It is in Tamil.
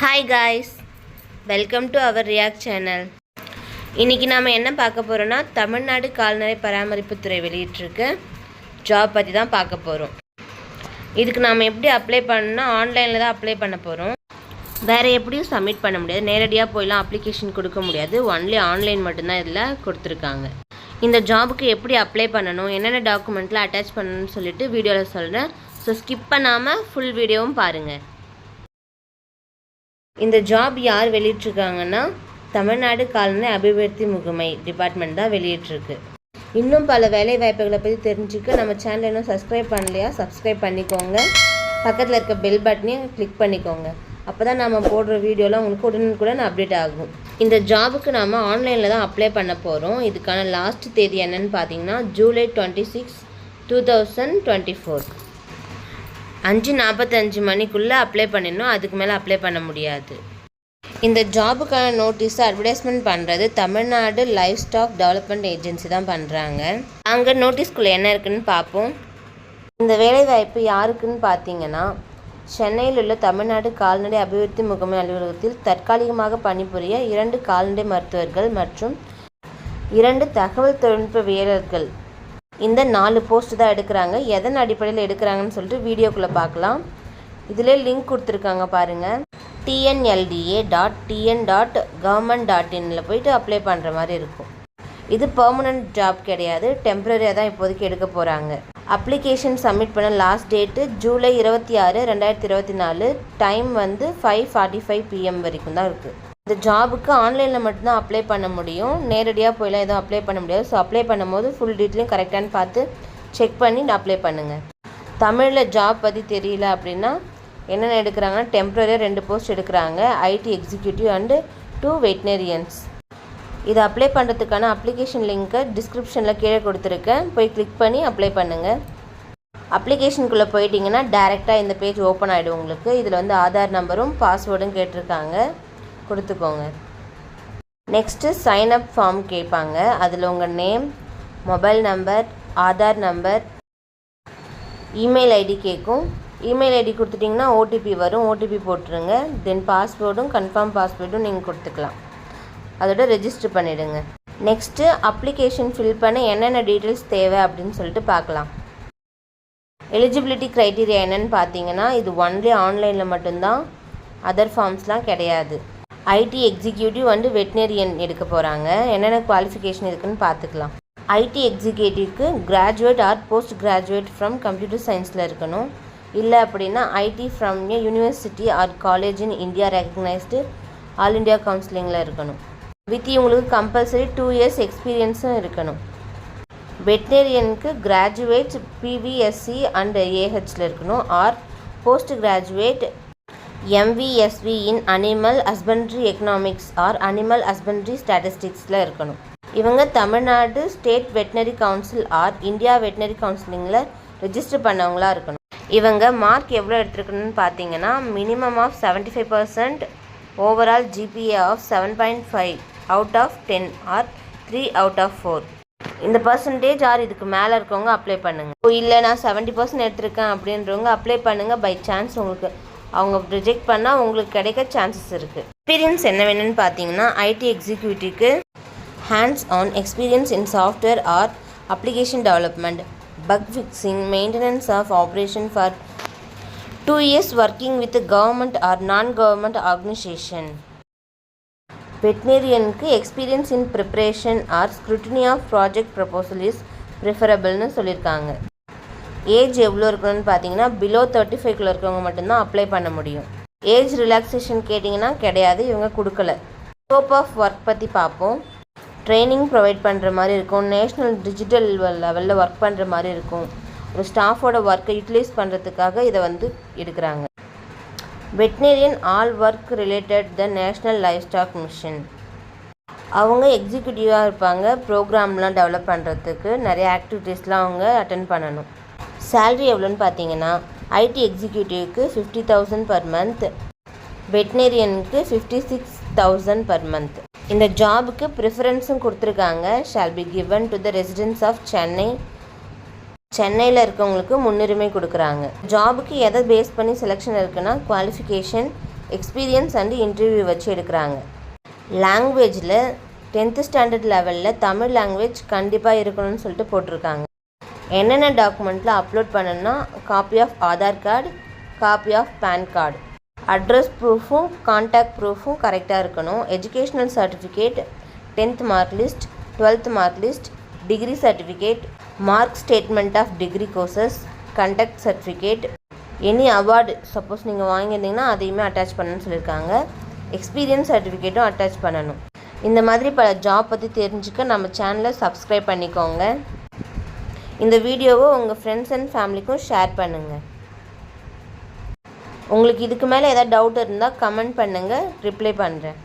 Hi guys welcome to our react channel இன்றைக்கி நாம் என்ன பார்க்க போகிறோன்னா தமிழ்நாடு கால்நடை பராமரிப்புத்துறை வெளியிட்டிருக்க ஜாப் பற்றி தான் பார்க்க போகிறோம் இதுக்கு நாம் எப்படி அப்ளை பண்ணணும்னா ஆன்லைனில் தான் அப்ளை பண்ண போகிறோம் வேறு எப்படியும் சப்மிட் பண்ண முடியாது. நேரடியாக போயெல்லாம் அப்ளிகேஷன் கொடுக்க முடியாது. ஒன்லி ஆன்லைன் மட்டும்தான் இதில் கொடுத்துருக்காங்க. இந்த ஜாபுக்கு எப்படி அப்ளை பண்ணணும் என்னென்ன டாக்குமெண்ட்லாம் அட்டாச் பண்ணணும்னு சொல்லிட்டு வீடியோவில் சொல்கிறேன் ஸோ ஸ்கிப் பண்ணாமல் ஃபுல் வீடியோவும் பாருங்கள் இந்த ஜாப் யார் வெளியிட்ருக்காங்கன்னா தமிழ்நாடு கால்நடை அபிவிருத்தி முகமை டிபார்ட்மெண்ட் தான் வெளியிட்ருக்கு இன்னும் பல வேலை வாய்ப்புகளை பற்றி தெரிஞ்சுக்க நம்ம சேனல் இன்னும் சப்ஸ்கிரைப் பண்ணலையா சப்ஸ்கிரைப் பண்ணிக்கோங்க. பக்கத்தில் இருக்க பெல் பட்டனையும் கிளிக் பண்ணிக்கோங்க. அப்போ தான் நம்ம போடுற வீடியோலாம் உங்களுக்கு உடனுக்குடன் அப்டேட் ஆகும். இந்த ஜாபுக்கு நாம் ஆன்லைனில் தான் அப்ளை பண்ண போகிறோம் இதுக்கான லாஸ்ட் தேதி என்னன்னு பார்த்தீங்கன்னா July twenty six two thousand twenty four அஞ்சு நாற்பத்தஞ்சு மணிக்குள்ளே அப்ளை பண்ணிடணும். அதுக்கு மேலே அப்ளை பண்ண முடியாது. இந்த ஜாபுக்கான நோட்டீஸை அட்வர்டைஸ்மெண்ட் பண்ணுறது Tamil Nadu life stock development agency தான் பண்ணுறாங்க அங்கே நோட்டீஸ்குள்ளே என்ன இருக்குன்னு பார்ப்போம் இந்த வேலைவாய்ப்பு யாருக்குன்னு பார்த்தீங்கன்னா சென்னையில் உள்ள தமிழ்நாடு கால்நடை அபிவிருத்தி முகமை அலுவலகத்தில் தற்காலிகமாக பணிபுரிய இரண்டு கால்நடை மருத்துவர்கள் மற்றும் இரண்டு தகவல் தொழில்நுட்பவியலர்கள் இந்த நாலு போஸ்ட் தான் எடுக்கிறாங்க. எதன் அடிப்படையில் எடுக்கிறாங்கன்னு சொல்லிட்டு வீடியோக்குள்ளே பார்க்கலாம். இதில் லிங்க் கொடுத்துருக்காங்க பாருங்கள் TNLDA dot TN dot government dot இனில் போயிட்டு அப்ளை பண்ணுற மாதிரி இருக்கும். இது பர்மனன்ட் ஜாப் கிடையாது. டெம்பரரியாக தான் இப்போதைக்கு எடுக்க போகிறாங்க அப்ளிகேஷன் சப்மிட் பண்ண லாஸ்ட் டேட்டு ஜூலை இருபத்தி ஆறு ரெண்டாயிரத்தி இருபத்தி நாலு. டைம் வந்து ஃபைவ் ஃபார்ட்டி ஃபைவ் பிஎம் வரைக்கும் தான் இருக்குது இந்த ஜாபுக்கு ஆன்லைனில் மட்டும்தான் அப்ளை பண்ண முடியும். நேரடியாக போயெல்லாம் எதுவும் அப்ளை பண்ண முடியாது. ஸோ அப்ளை பண்ணும்போது ஃபுல் டீட்டெயிலும் கரெக்டானு பார்த்து செக் பண்ணி அப்ளை பண்ணுங்கள் தமிழில் ஜாப் பற்றி தெரியல அப்படின்னா என்னென்ன எடுக்கிறாங்கன்னா டெம்பரரியாக ரெண்டு போஸ்ட் எடுக்கிறாங்க. IT executive and two veterinarians இதை அப்ளை பண்ணுறதுக்கான அப்ளிகேஷன் லிங்க்கை டிஸ்கிரிப்ஷனில் கீழே கொடுத்துருக்கேன். போய் கிளிக் பண்ணி அப்ளை பண்ணுங்கள் அப்ளிகேஷனுக்குள்ளே போயிட்டிங்கன்னா டேரெக்டாக இந்த பேஜ் ஓப்பன் ஆகிடும் உங்களுக்கு. இதில் வந்து ஆதார் நம்பரும் பாஸ்வேர்டும் கேட்டிருக்காங்க. கொடுத்துக்கோங்க. நெக்ஸ்ட்டு சைன் அப் ஃபார்ம் கேட்பாங்க. அதில் உங்கள் name mobile number Aadhaar number email ID கேட்கும். இமெயில் ஐடி கொடுத்துட்டிங்கன்னா ஓடிபி வரும். ஓடிபி போட்டுருங்க. தென் பாஸ்வேர்டும் கன்ஃபார்ம் பாஸ்வேர்டும் நீங்கள் கொடுத்துக்கலாம். அதோட ரெஜிஸ்டர் பண்ணிவிடுங்க நெக்ஸ்ட்டு அப்ளிகேஷன் ஃபில் பண்ண என்னென்ன டீட்டெயில்ஸ் தேவை அப்படின்னு சொல்லிட்டு பார்க்கலாம். எலிஜிபிலிட்டி க்ரைட்டீரியா என்னென்னு பார்த்தீங்கன்னா இது ஒன்லி ஆன்லைனில் மட்டும்தான் அதர் ஃபார்ம்ஸ்லாம் கிடையாது. ஐடி எக்ஸிக்யூட்டிவ் வந்து வெட்டினரியன் எடுக்க போகிறாங்க என்னென்ன குவாலிஃபிகேஷன் இருக்குன்னு பார்த்துக்கலாம். IT எக்ஸிக்யூட்டிவ்க்கு graduate or post graduate from computer சயின்ஸில் இருக்கணும். இல்லை அப்படின்னா IT from a university or college in India recognised all India கவுன்சிலிங்கில் இருக்கணும். வித் இவங்களுக்கு கம்பல்சரி டூ இயர்ஸ் எக்ஸ்பீரியன்ஸும் இருக்கணும். வெட்னரியனுக்கு கிராஜுவேட் பிவிஎஸ்சி அண்ட் ஏஹெச்சில் இருக்கணும். Or post graduate எம்விஎஸ்வியின் animal husbandry economics or animal husbandry ஸ்டாட்டிஸ்டிக்ஸில் இருக்கணும். இவங்க Tamil Nadu state veterinary council or India veterinary கவுன்சிலிங்கில் ரிஜிஸ்டர் பண்ணவங்களா இருக்கணும். இவங்க மார்க் எவ்வளோ எடுத்துருக்கணும்னு பார்த்தீங்கன்னா minimum of seventy five percent overall GPA of seven point five out of ten or three out of four இந்த பர்சன்டேஜ் ஆர் இதுக்கு மேலே இருக்கவங்க அப்ளை பண்ணுங்கள் இல்லை நான் செவன்ட்டி பர்சன்ட் எடுத்திருக்கேன் அப்படின்றவங்க அப்ளை பண்ணுங்கள் பை சான்ஸ் உங்களுக்கு. அவங்க ரிஜெக்ட் பண்ணால் உங்களுக்கு கிடைக்க சான்சஸ் இருக்குது எக்ஸ்பீரியன்ஸ் என்ன வேணும்னு பார்த்தீங்கன்னா IT எக்ஸிக்யூட்டிவ்க்கு hands on experience in software or application development bug fixing maintenance of operation for two years working with government or non government organisation வெட்னேரியனுக்கு experience in preparation or scrutiny of project proposal is ப்ரிஃபரபிள்னு சொல்லியிருக்காங்க ஏஜ் எவ்வளோ இருக்கணும்னு பார்த்தீங்கன்னா பிலோ தேர்ட்டி ஃபைவ்க்குள்ளே இருக்கவங்க மட்டும்தான் அப்ளை பண்ண முடியும். ஏஜ் ரிலாக்ஸேஷன் கேட்டிங்கன்னா கிடையாது. இவங்க கொடுக்கல. ஸ்கோப் ஆஃப் ஒர்க் பற்றி பார்ப்போம். ட்ரைனிங் ப்ரொவைட் பண்ணுற மாதிரி இருக்கும். நேஷ்னல் டிஜிட்டல் லெவலில் ஒர்க் பண்ணுற மாதிரி இருக்கும். ஒரு ஸ்டாஃபோட ஒர்க்கை யூட்டிலைஸ் பண்ணுறதுக்காக இதை வந்து எடுக்கிறாங்க. Veterinarian all work related the national livestock mission அவங்க எக்ஸிக்யூட்டிவாக இருப்பாங்க. ப்ரோக்ராம்லாம் டெவலப் பண்ணுறதுக்கு நிறைய ஆக்டிவிட்டீஸ்லாம் அவங்க அட்டன் பண்ணணும். சேல்ரி எவ்வளோன்னு பார்த்தீங்கன்னா ஐடி எக்ஸிக்யூட்டிவ்க்கு fifty thousand per month வெட்னேரியனுக்கு fifty six thousand per month இந்த ஜாபுக்கு ப்ரிஃபரன்ஸும் கொடுத்துருக்காங்க. Shall be given to the residence of Chennai சென்னையில் இருக்கவங்களுக்கு முன்னுரிமை கொடுக்குறாங்க. ஜாபுக்கு எதை பேஸ் பண்ணி செலெக்ஷன் இருக்குன்னா குவாலிஃபிகேஷன் எக்ஸ்பீரியன்ஸ் அண்டு இன்டர்வியூ வச்சு எடுக்கிறாங்க. லாங்குவேஜில் டென்த்து ஸ்டாண்டர்ட் லெவலில் தமிழ் லாங்குவேஜ் கண்டிப்பாக இருக்கணும்னு சொல்லிட்டு போட்டிருக்காங்க. என்னென்ன டாக்குமெண்ட்டில் அப்லோட் பண்ணணும்னா copy of Aadhaar card copy of PAN card address ப்ரூஃபும் contact ப்ரூஃபும் கரெக்டாக இருக்கணும். Educational certificate tenth mark list twelfth mark list degree certificate mark statement of degree courses conduct certificate any award suppose நீங்கள் வாங்கியிருந்தீங்கன்னா அதையுமே அட்டாச் பண்ணணும்னு சொல்லியிருக்காங்க. எக்ஸ்பீரியன்ஸ் சர்டிஃபிகேட்டும் அட்டாச் பண்ணணும். இந்த மாதிரி பல ஜாப் பற்றி தெரிஞ்சுக்க நம்ம சேனலை சப்ஸ்கிரைப் பண்ணிக்கோங்க. இந்த வீடியோவை உங்கள் ஃப்ரெண்ட்ஸ் அண்ட் ஃபேமிலிக்கும் ஷேர் பண்ணுங்கள் உங்களுக்கு இதுக்கு மேலே ஏதாவது டவுட் இருந்தால் கமெண்ட் பண்ணுங்கள் ரிப்ளை பண்ணுறேன்